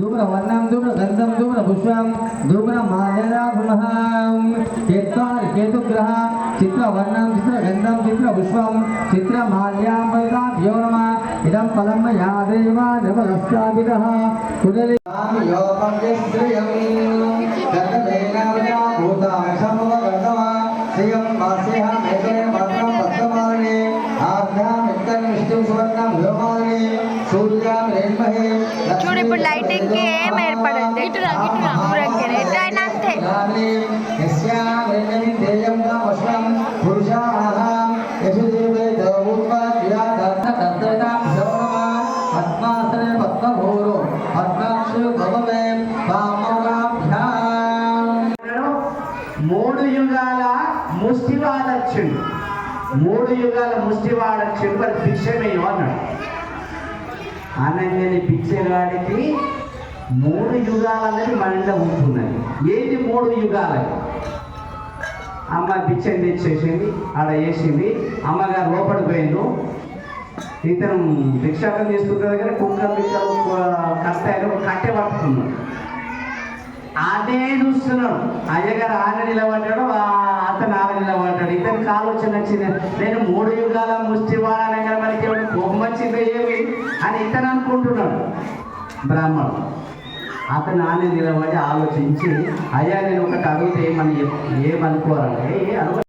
ధూమ్రవర్ణం ధూమ్రగంధం ధూమ్రపుష్పం ధూమ్రమాల్యరాభుమహాం కేత్వార్ కేతుగ్రహ చిత్రవర్ణం చిత్రగంధం చిత్రపుష్పం చిత్రమాల్యాం వైదాభ్యో నమ ఇదం ఫలం మయా దేవ నవదశ్చాపితః కుడలి యోపవ్యశ్రయం గంధవేనావజా భూతాక్షమవ గంధమ శ్రియం వాస్యః మేఘేన పద్మం పద్మమాలినే ఆర్ధ్యాం నిత్యం విష్ణుం సువర్ణం వ్యోమాలినే సూర్యాం రేణ్మహే చూడు ఇప్పుడు లైటింగ్కి ఏం ఏర్పడింది ఊరంకెర ఎట్లయినా అంతే. మూడు యుగాల ముష్టివాడచ్చుడు మూడు యుగాల ముష్టివాడచ్చుడు మరి భిక్షమేయో అన్నాడు. అనగానే పిచ్చేవాడికి మూడు యుగాలన్నది అనేది మన ఇంట్లో ఉంటున్నది. ఏంటి మూడు యుగాలకి? అమ్మ పిచ్చని తెచ్చేసింది ఆడ వేసింది. అమ్మగారు లోపలికి పోయిండు ఇతను భిక్షాటం తీసుకున్న దగ్గర కుక్క బిక్కలు కట్టారు కట్టె పట్టుకున్నాడు. అదే చూస్తున్నాడు. అయ్యగారు ఆడ నిలబడ్డాడు ఆ- అతను ఆన నిలబడ్డాడు. ఇతనికి ఆలోచన వచ్చింది నేను మూడు యుగాల ముష్టి అనుకుంటున్నాడు. బ్రాహ్మణుడు. అతను ఆనే నిలబడి ఆలోచించి అయ్యా నేను ఒకటి అడిగితే ఏమని చెప్- ఏమనుకోవాలంటే "ఏ, అడగ